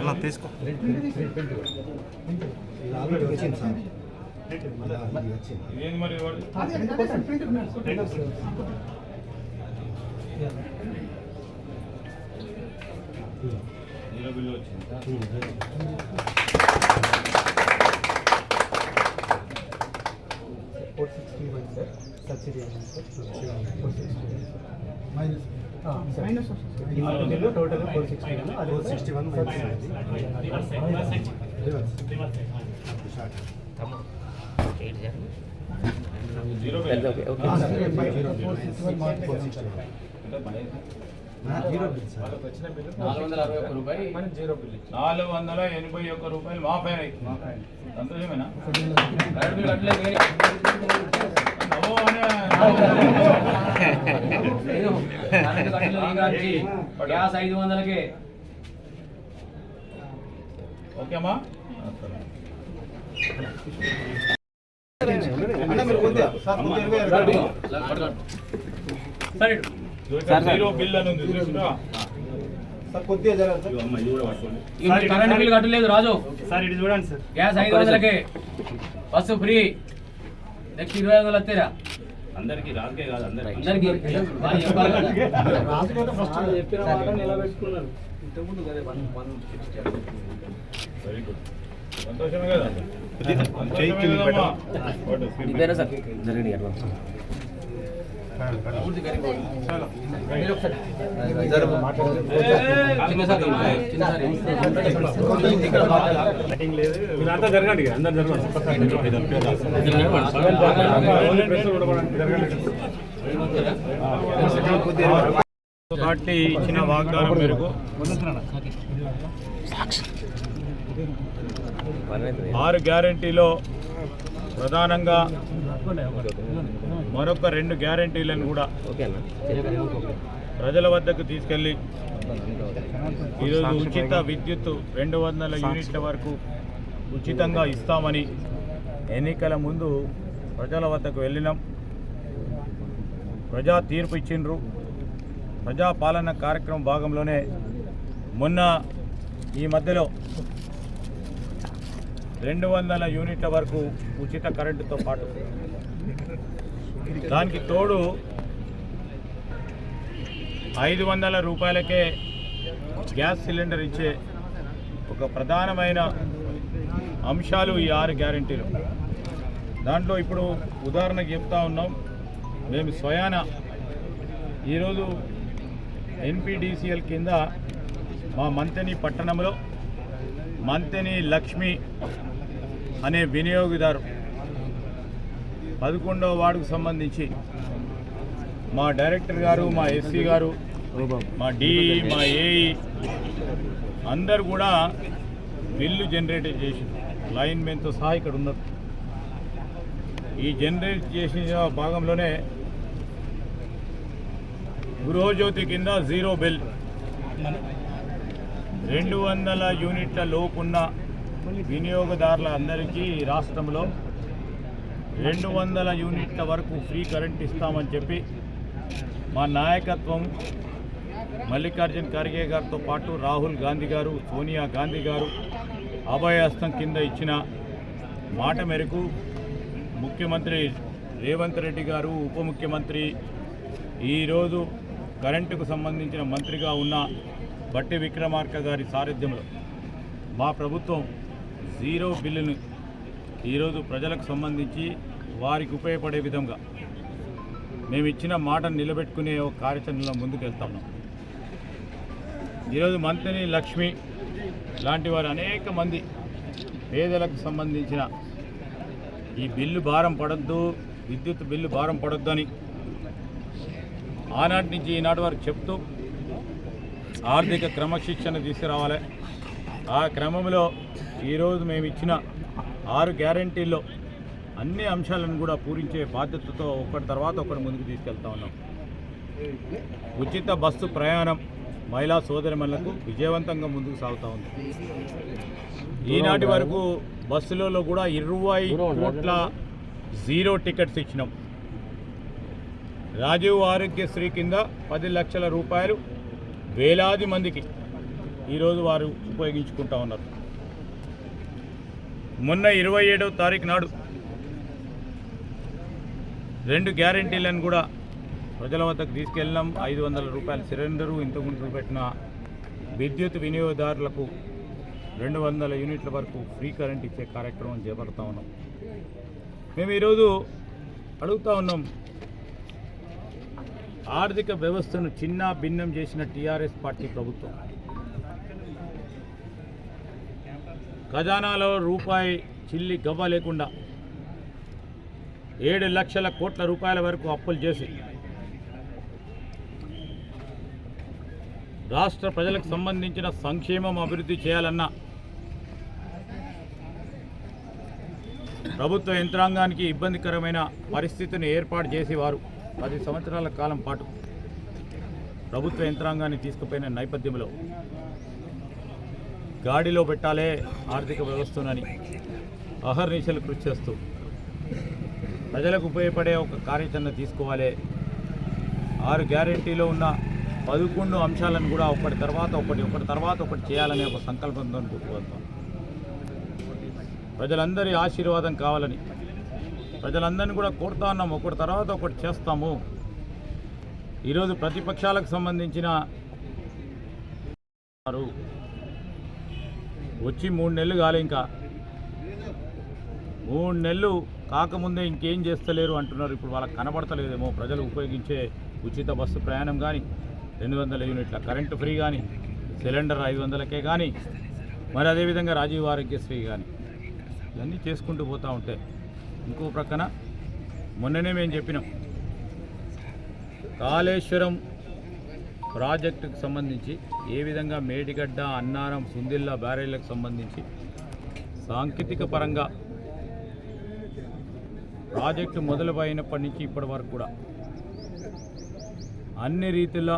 అలా తీసుకో సార్ మరి? జీరో బిల్లు వచ్చింది four sixty one sir subsidy minus bill total four sixty one అది four sixty one zero bill zero bill sir. నాలుగు వందల ఎనభై ఒక్క రూపాయలు మాఫైనాయి సంతోషమేనా? నవ్వు అనే- గ్యాస్ ఐదు వందలకే ఓకేమా జీరో బిల్ అని ఉంది కరెంట్ బిల్ కట్టలేదు రాజు సార్ ఇటు చూడండి సార్. గ్యాస్ ఐదు వందలకే. Bus free. నెక్స్ట్ ఇరవై వందలు వస్తాయిరా. అందరికీ రాకే కాదు అందరికీ అందరికి వాళ్ళు చెప్పాలి కదా. రాజుగారు ఫస్ట్ వెరీ గుడ్ సంతోషమే కదా. చెయ్యి మీరంతా జరగండి అందరు పార్టీ ఇచ్చిన వాగ్దానం మేరకు ఆరు గ్యారంటీలో ప్రధానంగా మరొక రెండు గ్యారంటీలను కూడా ప్రజల వద్దకు తీసుకెళ్ళి ఈరోజు ఉచిత విద్యుత్ రెండు వందల యూనిట్ల వరకు ఉచితంగా ఇస్తామని ఎన్నికల ముందు ప్రజల వద్దకు వెళ్ళినాం. ప్రజా తీర్పు ఇచ్చిండ్రు. ప్రజా పాలన కార్యక్రమం భాగంలోనే మొన్న ఈ మధ్యలో రెండు వందల యూనిట్ల వరకు ఉచిత కరెంటుతో పాటు దానికి తోడు ఐదు వందల రూపాయలకే గ్యాస్ సిలిండర్ ఇచ్చే ఒక ప్రధానమైన అంశాలు ఈ ఆరు గ్యారంటీలు. దాంట్లో ఇప్పుడు ఉదాహరణకు చెప్తా ఉన్నాం. మేము స్వయాన ఈరోజు ఎన్పిడిసిఎల్ కింద మా మంతెని పట్టణంలో మంతెని లక్ష్మి అనే వినియోగదారు పదకొండవ వార్డుకు సంబంధించి మా డైరెక్టర్ గారు మా ఎస్సీ గారు మా డిఈ మా ఏఈ అందరు కూడా బిల్లు జనరేట్ చేసి లైన్ మెన్తో సహా ఇక్కడ ఉన్నారు. ఈ జనరేట్ చేసిన భాగంలోనే గృహజ్యోతి కింద జీరో బిల్. రెండు వందల యూనిట్ల లోపున్న వినియోగదారుల అందరికీ ఈ రాష్ట్రంలో రెండు వందల యూనిట్ల వరకు ఫ్రీ కరెంట్ ఇస్తామని చెప్పి మా నాయకత్వం మల్లికార్జున్ ఖర్గే గారితో పాటు రాహుల్ గాంధీ గారు సోనియా గాంధీ గారు అభయహస్తం కింద ఇచ్చిన మాట మేరకు ముఖ్యమంత్రి రేవంత్ రెడ్డి గారు ఉప ముఖ్యమంత్రి ఈరోజు కరెంటుకు సంబంధించిన మంత్రిగా ఉన్న బట్టి విక్రమార్క గారి సారథ్యంలో మా ప్రభుత్వం జీరో బిల్లును ఈరోజు ప్రజలకు సంబంధించి వారికి ఉపయోగపడే విధంగా మేము ఇచ్చిన మాటను నిలబెట్టుకునే ఒక కార్యాచరణలో ముందుకు వెళ్తున్నాం ఈరోజు మంత్రిని లక్ష్మి లాంటి వారు అనేక మంది పేదలకు సంబంధించిన ఈ బిల్లు భారం పడద్దు విద్యుత్ బిల్లు భారం పడద్దు అని ఆనాటి నుంచి ఈనాటి వరకు చెప్తూ ఆర్థిక క్రమశిక్షణ తీసుకురావాలి. ఆ క్రమంలో ఈరోజు మేము ఇచ్చిన ఆరు గ్యారంటీల్లో అన్ని అంశాలను కూడా పూరించే బాధ్యతతో ఒకటి తర్వాత ఒకటి ముందుకు తీసుకెళ్తా ఉన్నాం. ఉచిత బస్సు ప్రయాణం మహిళా సోదరిమణులకు విజయవంతంగా ముందుకు సాగుతూ ఉంది. ఈనాటి వరకు బస్సులలో కూడా ఇరవై కోట్ల జీరో టికెట్స్ ఇచ్చినాం. రాజీవ్ ఆరోగ్యశ్రీ కింద పది లక్షల రూపాయలు వేలాది మందికి ఈరోజు వారు ఉపయోగించుకుంటా ఉన్నారు. మొన్న ఇరవై ఏడవ తారీఖు నాడు రెండు గ్యారంటీలను కూడా ప్రజల వద్దకు తీసుకెళ్ళినాం. ఐదు వందల రూపాయల సిలిండరు ఇంతకుముందు పెట్టిన విద్యుత్ వినియోగదారులకు రెండు వందల యూనిట్ల వరకు ఫ్రీ కరెంట్ ఇచ్చే కార్యక్రమం చేపడతా ఉన్నాం. మేము ఈరోజు అడుగుతా ఉన్నాం ఆర్థిక వ్యవస్థను చిన్న భిన్నం చేసిన టీఆర్ఎస్ పార్టీ ప్రభుత్వం ఖజానాలో రూపాయి చిల్లి గవ్వ లేకుండా ఏడు లక్షల కోట్ల రూపాయల వరకు అప్పులు చేసి రాష్ట్ర ప్రజలకు సంబంధించిన సంక్షేమం అభివృద్ధి చేయాలన్న ప్రభుత్వ యంత్రాంగానికి ఇబ్బందికరమైన పరిస్థితిని ఏర్పాటు చేసేవారు పది సంవత్సరాల కాలం పాటు ప్రభుత్వ యంత్రాంగాన్ని తీసుకుపోయిన నేపథ్యంలో గాడిలో పెట్టాలే ఆర్థిక వ్యవస్థనని అహర్నిశలు కృషి చేస్తూ ప్రజలకు ఉపయోగపడే ఒక కార్యాచరణ తీసుకోవాలి. ఆరు గ్యారెంటీలో ఉన్న పదకొండు అంశాలను కూడా ఒకటి తర్వాత ఒకటి ఒకటి తర్వాత ఒకటి చేయాలనే ఒక సంకల్పంతో గుర్తుకొస్తాం ప్రజలందరి ఆశీర్వాదం కావాలని ప్రజలందరినీ కూడా కోరుతా ఉన్నాం. ఒకటి తర్వాత ఒకటి చేస్తాము. ఈరోజు ప్రతిపక్షాలకు సంబంధించిన వారు వచ్చి మూడు నెలలు కాలే ఇంకా. మూడు నెలలు కాకముందే ఇంకేం చేస్తలేరు అంటున్నారు. ఇప్పుడు వాళ్ళకి కనబడతలేదేమో. ప్రజలు ఉపయోగించే ఉచిత బస్సు ప్రయాణం కానీ రెండు వందల యూనిట్ల కరెంటు ఫ్రీ కానీ సిలిండర్ ఐదు వందలకే కానీ మరి అదేవిధంగా రాజీవ్ ఆరోగ్యశ్రీ కానీ ఇవన్నీ చేసుకుంటూ పోతూ ఉంటే ఇంకో ప్రక్కన మొన్ననే మేము చెప్పినాం. కాళేశ్వరం ప్రాజెక్టుకు సంబంధించి ఏ విధంగా మేడిగడ్డ అన్నారం సుందిల్లా బ్యారేళ్ళకు సంబంధించి సాంకేతిక పరంగా ప్రాజెక్టు మొదలుపోయినప్పటి నుంచి ఇప్పటి వరకు కూడా అన్ని రీతిలో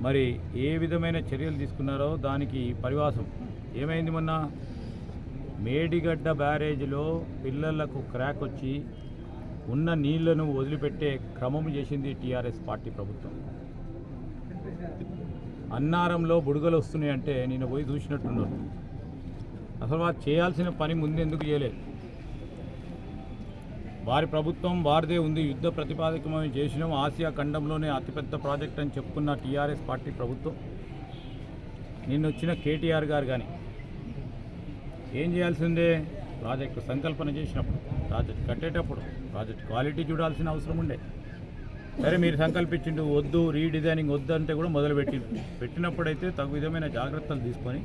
మరి ఏ విధమైన చర్యలు తీసుకున్నారో దానికి పరివాసం. ఏమైంది మొన్న? మేడిగడ్డ బ్యారేజ్లో పిల్లలకు క్రాక్ వచ్చి ఉన్న నీళ్ళను వదిలిపెట్టే క్రమం చేసింది టీఆర్ఎస్ పార్టీ ప్రభుత్వం. అన్నారంలో బుడగలు వస్తున్నాయంటే నేను పోయి చూసినట్టున్నాను అసలు వారు చేయాల్సిన పని ముందెందుకు చేయలేదు. వారి ప్రభుత్వం వారిదే ఉంది యుద్ధ ప్రతిపాదకమని చేసినాం. ఆసియా ఖండంలోనే అతిపెద్ద ప్రాజెక్ట్ అని చెప్పుకున్న టీఆర్ఎస్ పార్టీ ప్రభుత్వం. నిన్న వచ్చిన కేటీఆర్ గారు కానీ ఏం చేయాల్సిందే? ప్రాజెక్టు సంకల్పన చేసినప్పుడు ప్రాజెక్ట్ కట్టేటప్పుడు. ప్రాజెక్ట్ క్వాలిటీ చూడాల్సిన అవసరం ఉండే. సరే మీరు సంకల్పించిండు వద్దు రీడిజైనింగ్ వద్దు అంటే కూడా మొదలుపెట్టి పెట్టినప్పుడైతే తగు విధమైన జాగ్రత్తలు తీసుకొని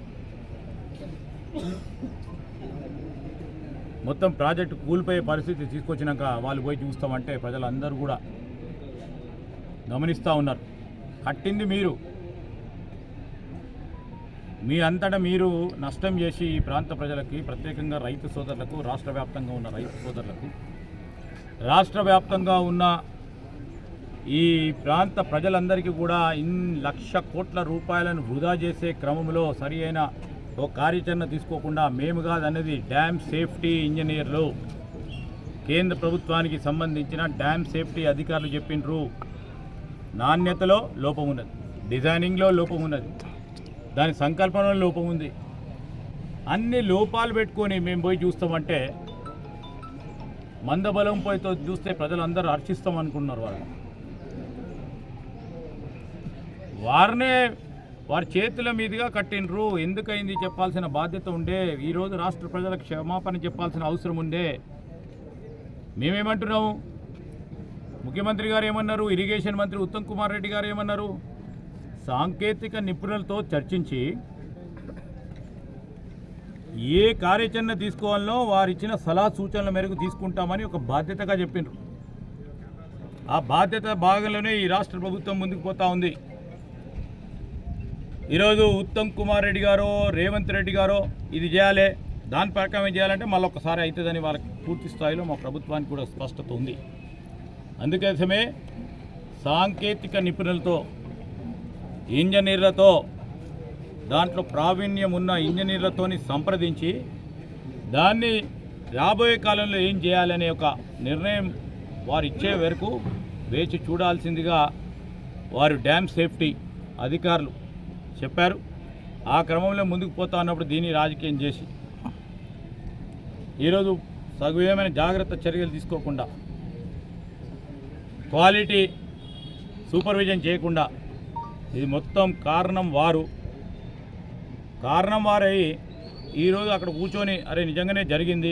మొత్తం ప్రాజెక్టు కూలిపోయే పరిస్థితి తీసుకొచ్చినాక వాళ్ళు పోయి చూస్తామంటే ప్రజలందరూ కూడా గమనిస్తూ ఉన్నారు. కట్టింది మీరు. మీ అంతటా మీరు నష్టం చేసి ఈ ప్రాంత ప్రజలకి ప్రత్యేకంగా రైతు సోదరులకు రాష్ట్ర వ్యాప్తంగా ఉన్న రైతు సోదరులకు రాష్ట్ర వ్యాప్తంగా ఉన్న ఈ ప్రాంత ప్రజలందరికీ కూడా ఇన్ లక్ష కోట్ల రూపాయలను వృధా చేసే క్రమంలో సరి అయిన ఓ కార్యాచరణ తీసుకోకుండా మేము కాదన్నది డ్యామ్ సేఫ్టీ ఇంజనీర్లు. కేంద్ర ప్రభుత్వానికి సంబంధించిన డ్యామ్ సేఫ్టీ అధికారులు చెప్పిండ్రు నాణ్యతలో లోపం ఉన్నది డిజైనింగ్లో లోపం ఉన్నది దాని సంకల్పనలో లోపం ఉంది. అన్ని లోపాలు పెట్టుకొని మేము పోయి చూస్తామంటే మందబలం పోయితో చూస్తే ప్రజలందరూ హర్షిస్తాం అనుకున్నారు వాళ్ళు. వారినే వారి చేతుల మీదుగా కట్టినరు ఎందుకైంది చెప్పాల్సిన బాధ్యత ఉండే? ఈరోజు రాష్ట్ర ప్రజలకు క్షమాపణ చెప్పాల్సిన అవసరం ఉండే. మేమేమంటున్నాము? ముఖ్యమంత్రి గారు ఏమన్నారు? ఇరిగేషన్ మంత్రి ఉత్తమ్ కుమార్ రెడ్డి గారు ఏమన్నారు? సాంకేతిక నిపుణులతో చర్చించి ఏ కార్యాచరణ తీసుకోవాలనో వారిచ్చిన సలహా సూచనల మేరకు తీసుకుంటామని ఒక బాధ్యతగా చెప్పిండ్రు. ఆ బాధ్యత భాగంలోనే ఈ రాష్ట్ర ప్రభుత్వం ముందుకు పోతా ఉంది. ఈరోజు ఉత్తమ్ కుమార్ రెడ్డి గారో రేవంత్ రెడ్డి గారో ఇది చేయాలి దాని ప్రకారం ఏం చేయాలంటే మళ్ళీ ఒకసారి అవుతుందని వాళ్ళకి పూర్తి స్థాయిలో మా ప్రభుత్వానికి కూడా స్పష్టత ఉంది. అందుకోసమే సాంకేతిక నిపుణులతో ఇంజనీర్లతో దాంట్లో ప్రావీణ్యం ఉన్న ఇంజనీర్లతోని సంప్రదించి దాన్ని రాబోయే కాలంలో ఏం చేయాలనే ఒక నిర్ణయం వారు ఇచ్చే వరకు వేచి చూడాల్సిందిగా వారు డ్యామ్ సేఫ్టీ అధికారులు చెప్పారు. ఆ క్రమంలో ముందుకు పోతా ఉన్నప్పుడు దీన్ని రాజకీయం చేసి. ఈరోజు సగవేమైన జాగ్రత్త చర్యలు తీసుకోకుండా క్వాలిటీ సూపర్విజన్ చేయకుండా ఇది మొత్తం కారణం వారు. కారణం వారై ఈరోజు అక్కడ కూర్చొని అరే నిజంగానే జరిగింది.